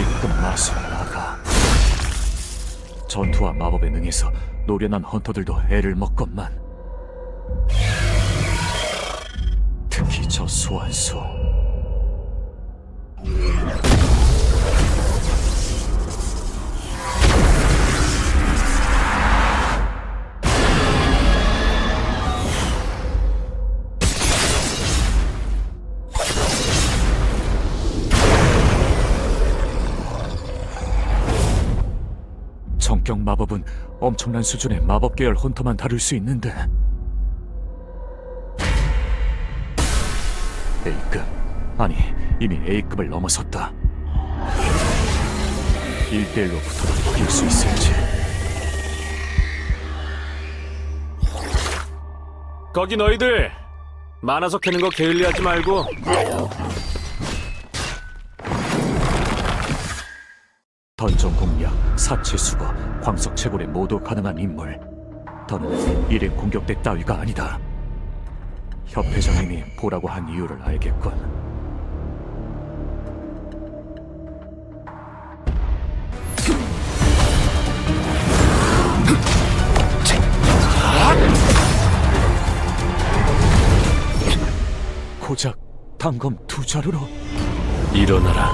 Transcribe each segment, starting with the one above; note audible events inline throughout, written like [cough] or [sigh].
A급 마술 나가. 전투와 마법에 능해서 노련한 헌터들도 애를 먹건만. 특히 저 소환수. 정격 마법은 엄청난 수준의 마법 계열 헌터만 다룰 수 있는데. A급. 아니 이미 A급을 넘어섰다. 1대1로 붙어도 이길 수 있을지. 거기 너희들! 많아서 캐는 거 게을리하지 말고 던전 공략, 사치 수거, 광석 채굴에 모두 가능한 인물. 더는 일행 공격대 따위가 아니다. 협회장님이 보라고 한 이유를 알겠군. 고작 단검 두 자루로. 일어나라.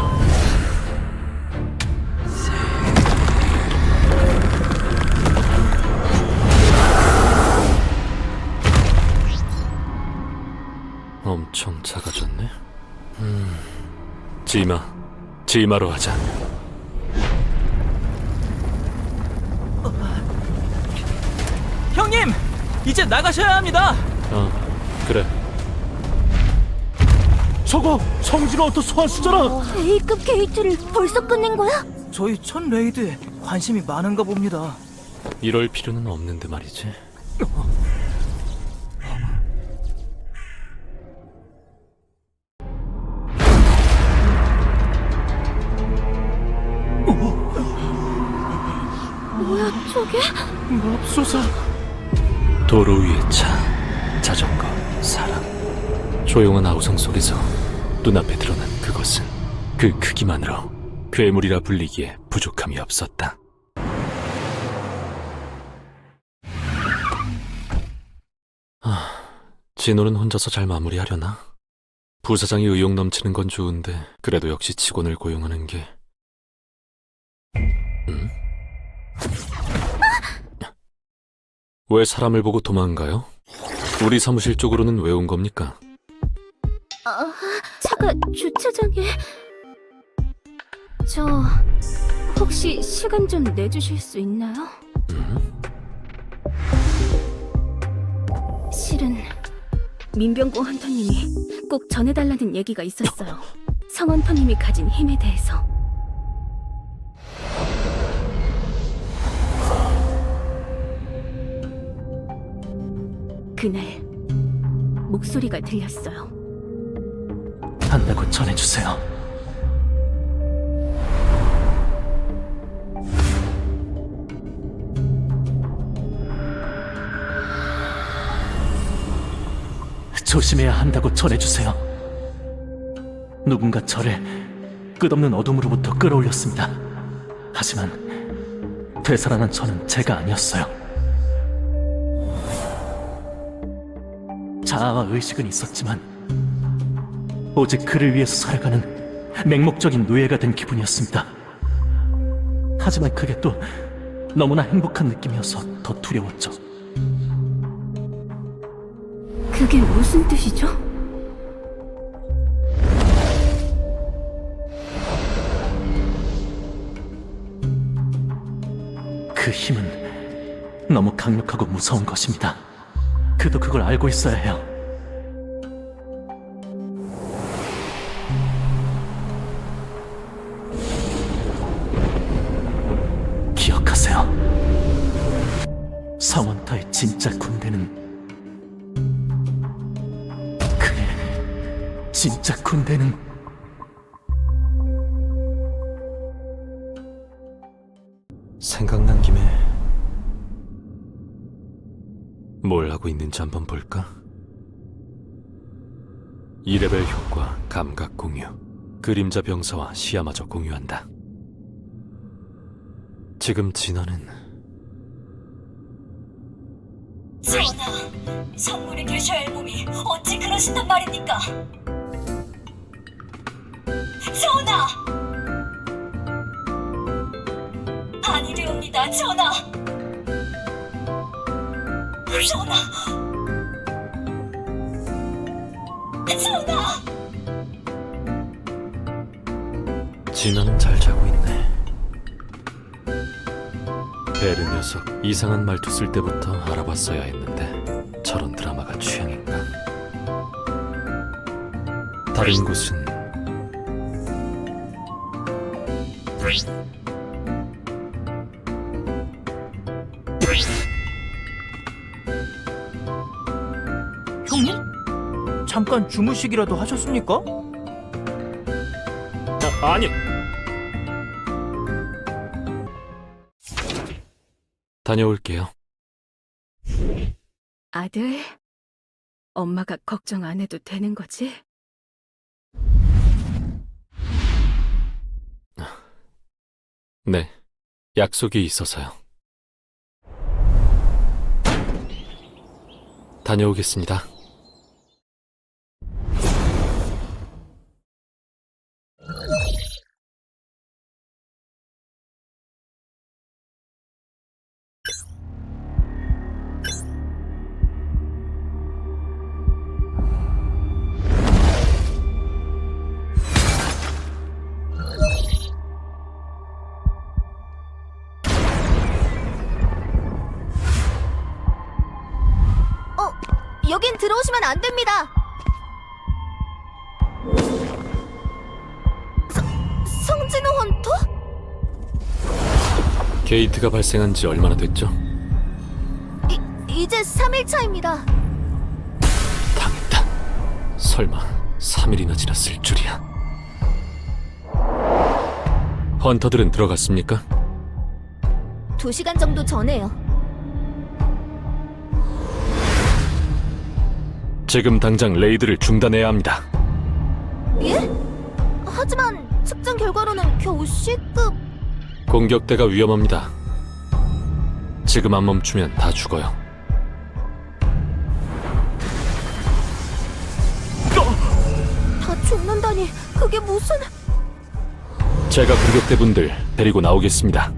엄청 작아졌네. 음, 지마, 지마로 하자. 형님, 이제 나가셔야 합니다. 어, 그래. 저거 성진호 어떤 소환수잖아 A급 게이트를 벌써 끝낸 거야? 저희 첫 레이드에 관심이 많은가 봅니다. 이럴 필요는 없는데 말이지. [laughs] 저게? 맙소사 도로 위의 차, 자전거, 사람. 조용한 아우성 속에서 눈앞에 드러난 그것은 그 크기만으로 괴물이라 불리기에 부족함이 없었다. 아, 진호는 혼자서 잘 마무리하려나? 부사장이 의욕 넘치는 건 좋은데 그래도 역시 직원을 고용하는 게 음? 왜 사람을 보고 도망가요? 우리 사무실 쪽으로는 왜 온 겁니까? 아, 차가 주차장에. 저 혹시 시간 좀 내주실 수 있나요? 음? 실은 민병고 헌터님이 꼭 전해달라는 얘기가 있었어요. 성 헌터님이 가진 힘에 대해서. 그날 목소리가 들렸어요. 한다고 전해주세요. 조심해야 한다고 전해주세요. 누군가 저를 끝없는 어둠으로부터 끌어올렸습니다. 하지만 되살아난 저는 제가 아니었어요 자아와 의식은 있었지만 오직 그를 위해서 살아가는 맹목적인 노예가 된 기분이었습니다. 하지만 그게 또 너무나 행복한 느낌이어서 더 두려웠죠. 그게 무슨 뜻이죠? 그 힘은 너무 강력하고 무서운 것입니다. 그도 그걸 알고 있어야 해요. 기억하세요. 성원터의 진짜 군대는 그의 진짜 군대는 하고 있는지 한번 볼까? 2레벨 효과 감각 공유 그림자 병사와 시야마저 공유한다 지금 진아는 전하, 선물이 되셔야 할 몸이 어찌 그러신단 말입니까? 전하! 아니 되옵니다, 전하! 진아는 잘 자고 있네. 베르 녀석 이상한 말투 쓸 때부터 알아봤어야 했는데 저런 드라마가 취향인가? 다른 곳은 잠깐 주무시기라도 하셨습니까? 아, 아니 다녀올게요. 아들, 엄마가 걱정 안 해도 되는 거지? 네, 약속이 있어서요. 다녀오겠습니다. 게이트가 발생한 지 얼마나 됐죠? 이, 이제 3일 차입니다. 당했다. 설마 3일이나 지났을 줄이야. 헌터들은 들어갔습니까? 2시간 정도 전에요. 지금 당장 레이드를 중단해야 합니다. 예? 하지만 측정 결과로는 겨우 C급... 공격대가 위험합니다. 지금 안 멈추면 다 죽어요. 다 죽는다니 그게 무슨... 제가 공격대 분들 데리고 나오겠습니다.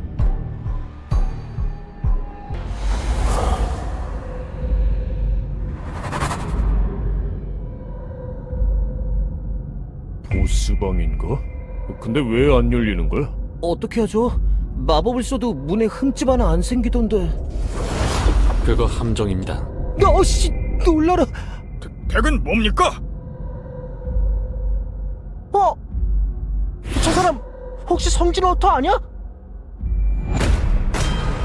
보스방인가? 근데 왜 안 열리는 거야? 어떻게 하죠? 마법을 써도 문에 흠집 하나 안 생기던데. 그거 함정입니다. 어씨 놀라라. 덱은 뭡니까? 어? 저 사람 혹시 성진 워터 아니야?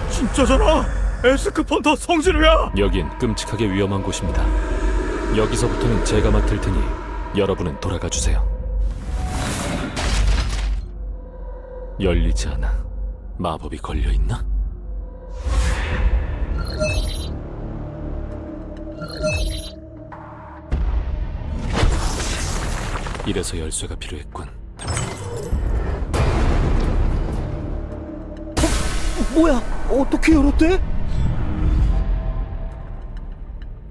진짜잖아! 에스크 펀터 성진우야! 여긴 끔찍하게 위험한 곳입니다. 여기서부터는 제가 맡을 테니 여러분은 돌아가 주세요. 열리지 않아. 마법이 걸려 있나? 이래서 열쇠가 필요했군. 뭐야? 어떻게 열었대?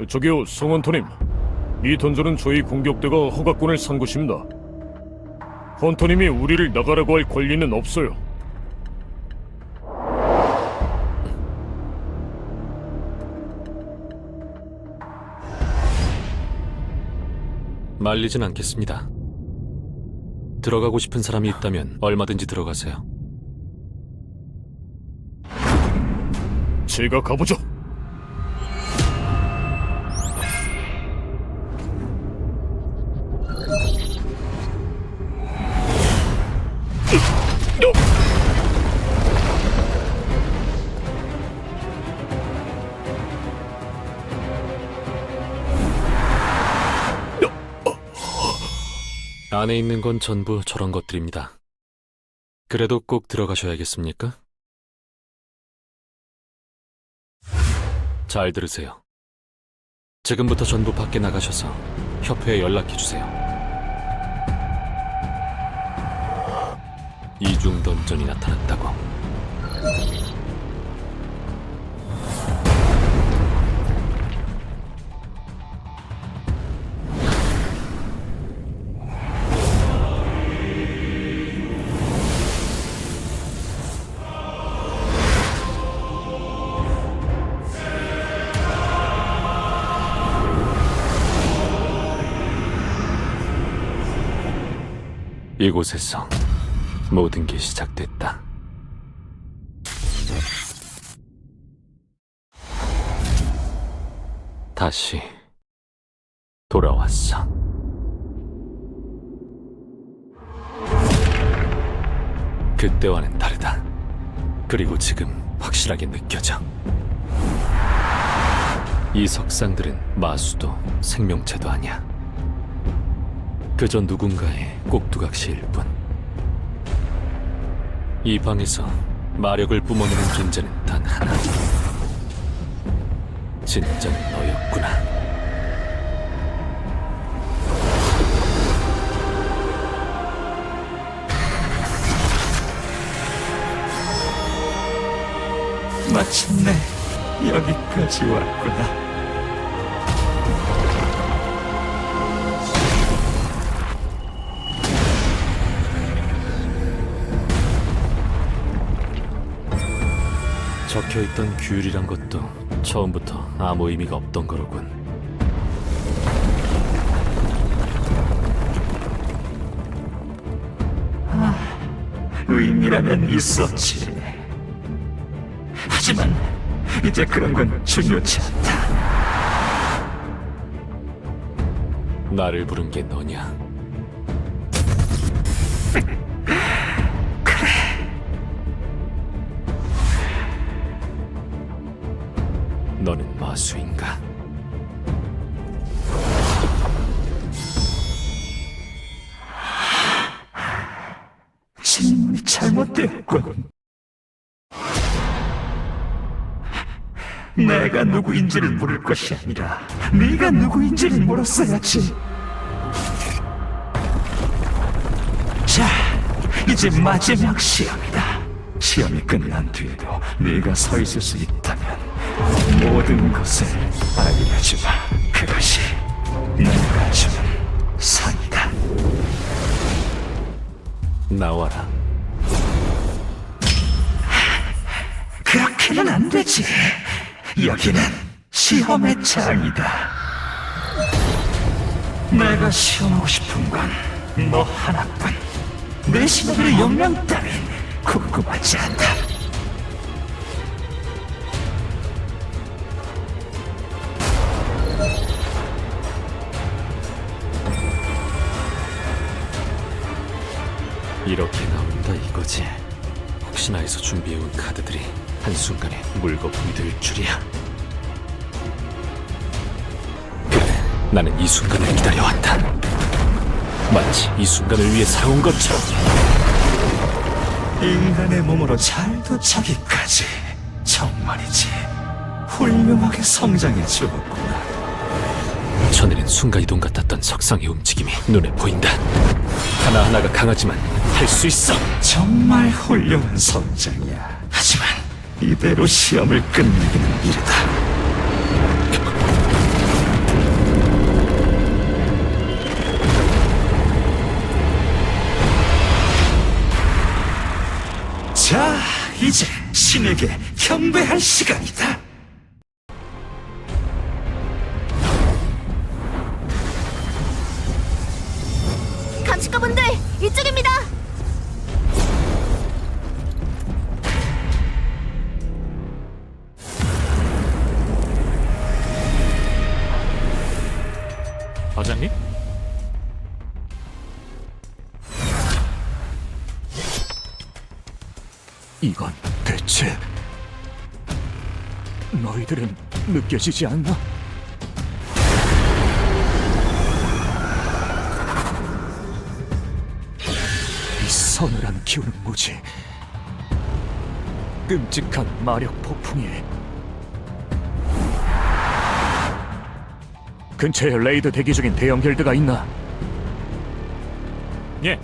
저기요, 성헌터님. 이 던전은 저희 공격대가 허가권을 산 곳입니다. 헌터님이 우리를 나가라고 할 권리는 없어요. 말리진 않겠습니다. 들어가고 싶은 사람이 있다면 얼마든지 들어가세요. 제가 가보죠. 안에 있는 건 전부 저런 것들입니다. 그래도 꼭 들어가셔야겠습니까? 잘 들으세요. 지금부터 전부 밖에 나가셔서 협회에 연락해 주세요. 이중 던전이 나타났다고. 이곳에서 모든 게 시작됐다. 다시 돌아왔어. 그때와는 다르다. 그리고 지금 확실하게 느껴져. 이 석상들은 마수도 생명체도 아니야. 그저 누군가의 꼭두각시일 뿐. 이 방에서 마력을 뿜어내는 존재는 단 하나. 진짜는 너였구나. 마침내 여기까지 왔구나. 적혀있던 규율이란 것도 처음부터 아무 의미가 없던 거로군. 의미라면 있었지. 하지만 이제 그런 건 중요치 않다. 나를 부른 게 너냐? 너는 마수인가? 질문이 잘못되었군. 내가 누구인지를 물을 것이 아니라 네가 누구인지를 물었어야지. 자, 이제 마지막 시험이다. 시험이 끝난 뒤에도 네가 서 있을 수 있다면 모든 것을 알려주마. 그것이 내가 주는 상이다. 나와라. 그렇게는 안 되지. 여기는 시험의 장이다. 내가 시험하고 싶은 건 너 하나뿐. 내 신호들의 역량 따윈 궁금하지 않다. 이렇게 나온다 이거지. 혹시나 해서 준비해온 카드들이 한순간에 물거품이 될 줄이야. 그래, 나는 이 순간을 기다려왔다. 마치 이 순간을 위해 살아온 것처럼. 인간의 몸으로 잘 도착기까지 정말이지 훌륭하게 성장해 주었구나. 전에는 순간이동 같았던 석상의 움직임이 눈에 보인다. 하나하나가 강하지만 할 수 있어. 정말 훌륭한 성장이야. 하지만 이대로 시험을 끝내기는 이르다. 자, 이제 신에게 경배할 시간이다. 감식가분들 이쪽입니다. 과장님? 이건 대체 너희들은 느껴지지 않나? 기운은 뭐지? 끔찍한 마력 폭풍이 근처에 레이드 대기 중인 대형 길드가 있나? 예,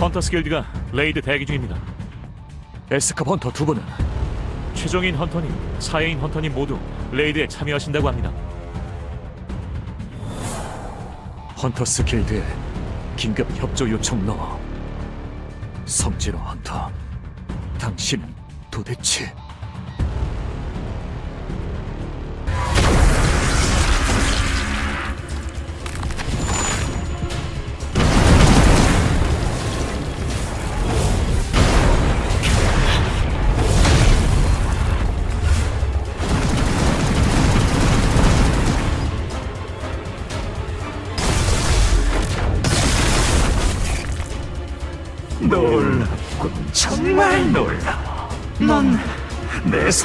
헌터스 길드가 레이드 대기 중입니다. 에스카 헌터 두 분은 최종인 헌터님, 사회인 헌터님 모두 레이드에 참여하신다고 합니다. 헌터스 길드에 긴급 협조 요청 넣어. 성진호 헌터, 당신은 도대체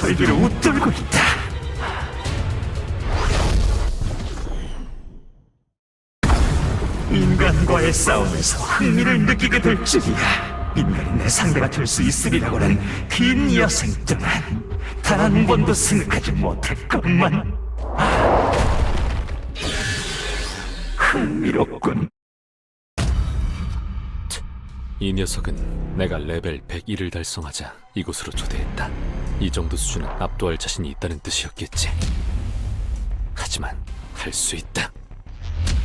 내 설계를 웃돌고 있다. 인간과의 싸움에서 흥미를 느끼게 될 줄이야. 인간이 내 상대가 될 수 있으리라고는 긴 여생 동안 단 한 번도 생각하지 못했건만. 아, 흥미롭군. 이 녀석은 내가 레벨 101을 달성하자 이곳으로 초대했다. 이 정도 수준은 압도할 자신이 있다는 뜻이었겠지. 하지만 할 수 있다.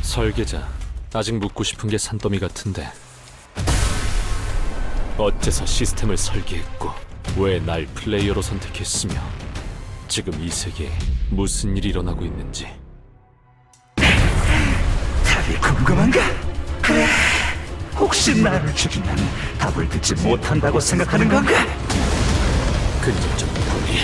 설계자, 아직 묻고 싶은 게 산더미 같은데 어째서 시스템을 설계했고 왜 날 플레이어로 선택했으며 지금 이 세계에 무슨 일이 일어나고 있는지 답이 궁금한가? 그래. 혹시 나를 죽이면 답을 듣지 못한다고 생각하는 건가? 근접적 논리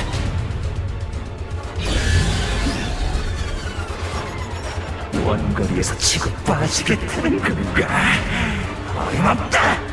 원거리에서 치고 빠지겠다는 건가? 어림없다.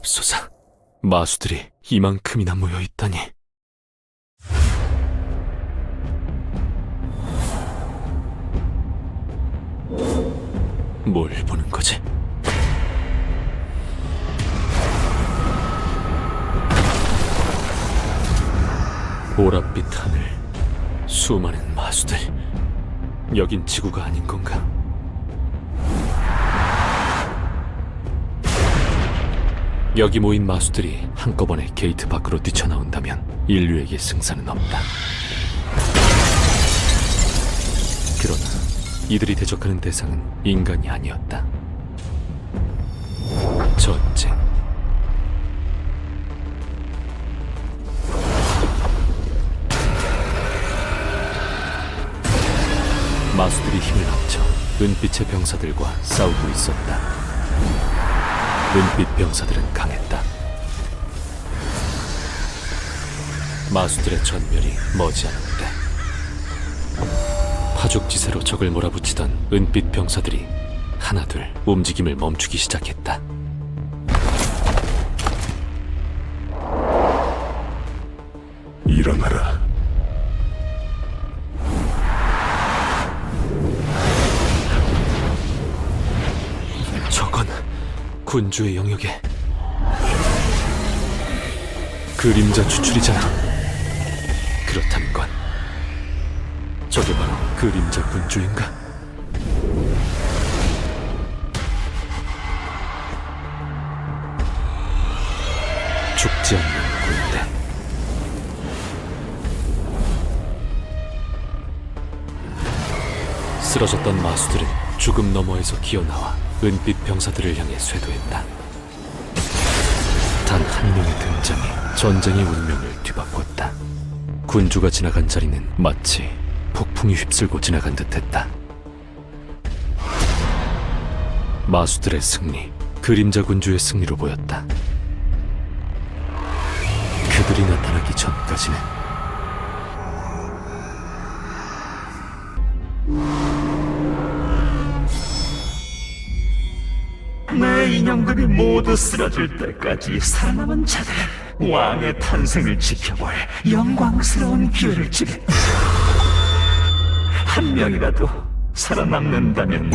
맙소사, 마수들이 이만큼이나 모여 있다니. 뭘 보는 거지? 보랏빛 하늘, 수많은 마수들. 여긴 지구가 아닌 건가? 여기 모인 마수들이 한꺼번에 게이트 밖으로 뛰쳐나온다면 인류에게 승산은 없다. 그러나 이들이 대적하는 대상은 인간이 아니었다. 전쟁. 마수들이 힘을 합쳐 은빛의 병사들과 싸우고 있었다. 은빛 병사들은 강했다. 마수들의 전멸이 머지않았대. 파죽지세로 적을 몰아붙이던 은빛 병사들이 하나둘 움직임을 멈추기 시작했다. 군주의 영역에 그림자 추출이잖아. 그렇다는 건 저게 바로 그림자 군주인가? 죽지 않는 군대. 쓰러졌던 마수들은 죽음 너머에서 기어나와 은빛 병사들을 향해 쇄도했다. 단 한 명의 등장이 전쟁의 운명을 뒤바꿨다. 군주가 지나간 자리는 마치 폭풍이 휩쓸고 지나간 듯했다. 마수들의 승리, 그림자 군주의 승리로 보였다. 그들이 나타나기 전까지는 모두 쓰러질 때까지 살아남은 자들은 왕의 탄생을 지켜볼 영광스러운 기회를 주겠다. 한 명이라도 살아남는다면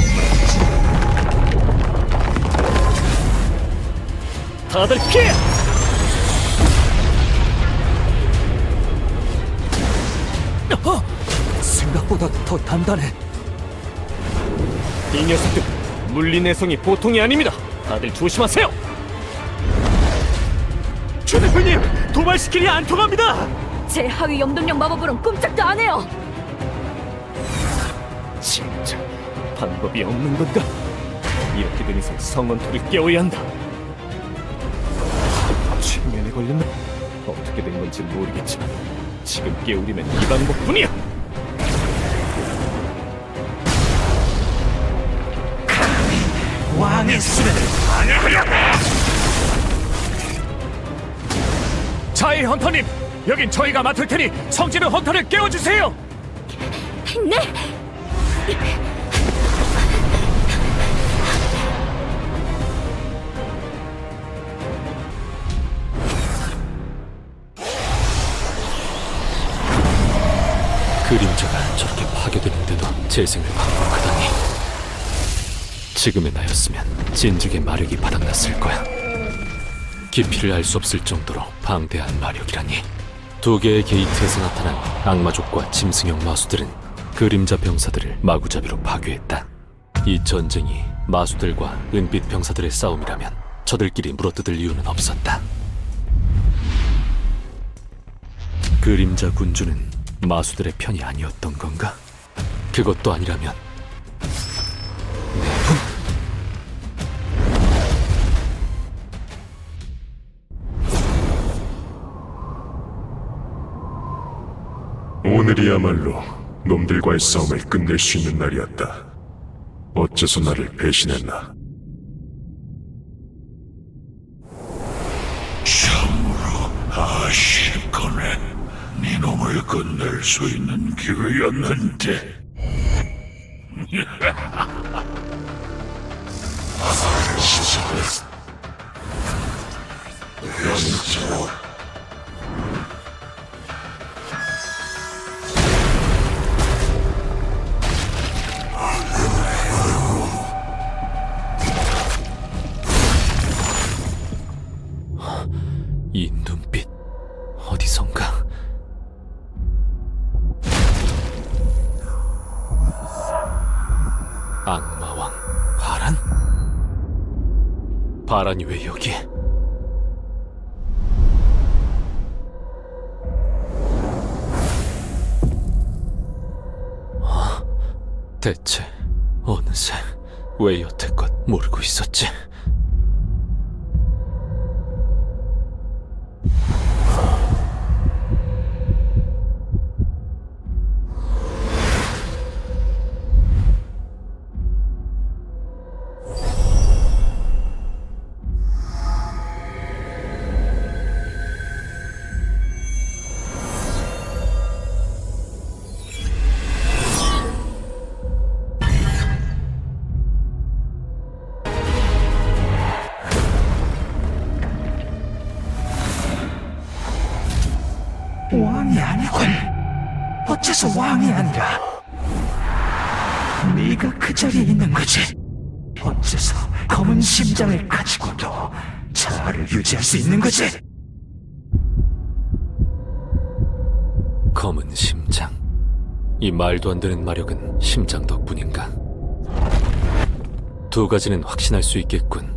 다들 피해! 어! 생각보다 더 단단해. 이 녀석들 물리 내성이 보통이 아닙니다. 다들 조심하세요. 최 대표님 도발시키니 안 통합니다. 제 하위 염동력 마법으론 꼼짝도 안 해요. 진짜 방법이 없는 건가? 이렇게 된 이상 성원토를 깨워야 한다. 최면에 걸렸나? 어떻게 된 건지 모르겠지만 지금 깨우리면 이 방법뿐이야. 왕의 수레를 방해하려 자이 헌터님, 여긴 저희가 맡을 테니 성지는 헌터를 깨워주세요. 네. 그림자가 저렇게 파괴되는데도 재생을 반복하다니. 지금의 나였으면 진즉의 마력이 바닥났을 거야. 깊이를 알 수 없을 정도로 방대한 마력이라니. 두 개의 게이트에서 나타난 악마족과 짐승형 마수들은 그림자 병사들을 마구잡이로 파괴했다. 이 전쟁이 마수들과 은빛 병사들의 싸움이라면 저들끼리 물어뜯을 이유는 없었다. 그림자 군주는 마수들의 편이 아니었던 건가? 그것도 아니라면 오늘이야말로 놈들과의 싸움을 끝낼 수 있는 날이었다. 어째서 나를 배신했나? 참으로 아쉽거네. 네 놈을 끝낼 수 있는 기회였는데. 연주 [laughs] 바란이 왜 여기에? 어? 대체 어느새 왜 여태껏 모르고 있었지? 아니군. 어째서 왕이 아니라 네가 그 자리에 있는 거지? 어째서 검은 심장을 가지고도 자아를 유지할 수 있는 거지. 검은 심장. 이 말도 안 되는 마력은 심장 덕분인가? 두 가지는 확신할 수 있겠군.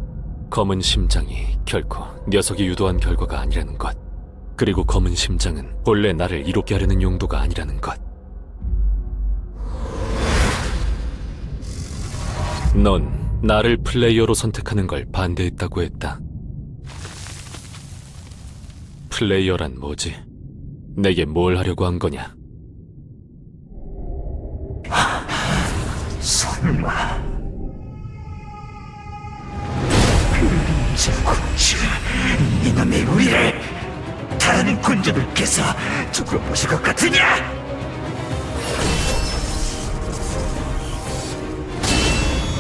검은 심장이 결코 녀석이 유도한 결과가 아니라는 것. 그리고 검은 심장은 본래 나를 이롭게 하려는 용도가 아니라는 것. 넌 나를 플레이어로 선택하는 걸 반대했다고 했다. 플레이어란 뭐지? 내게 뭘 하려고 한 거냐? 설마 그림자 군주 이놈의 우리를 다른 군주들께서 죽어보실 것 같으냐?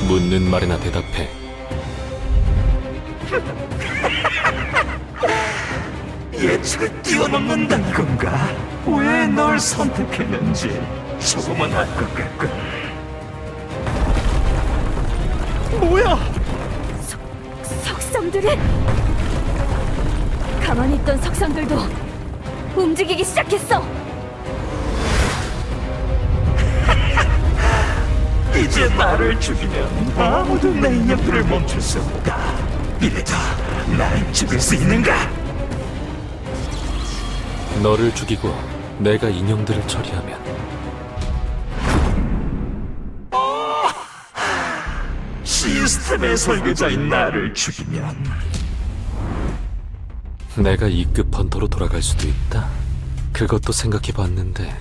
묻는 말에나 대답해. [laughs] 예측을 뛰어넘는다는 건가? 왜 널 선택했는지 조금은 알 것 같군. 석상들이 가만히 있던 석상들도 움직이기 시작했어. [laughs] 이제 나를 죽이면 아무도 내 인형들을 멈출 수 없다. 이래도 날 죽일 수 있는가? 너를 죽이고 내가 인형들을 처리하면 시스템의 설계자인 나를 죽이면 내가 2급 헌터로 돌아갈 수도 있다. 그것도 생각해 봤는데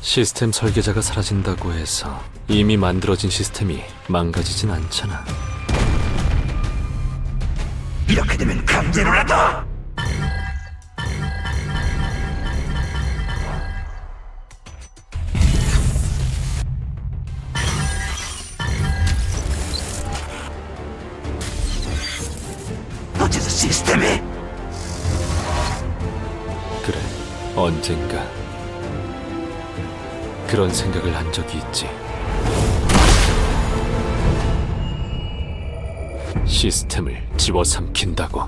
시스템 설계자가 사라진다고 해서 이미 만들어진 시스템이 망가지진 않잖아. 이렇게 되면 강제로라도 그런 생각을 한 적이 있지. 시스템을 집어삼킨다고.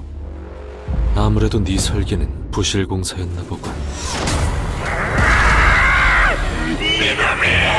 아무래도 네 설계는 부실 공사였나 보군. 예측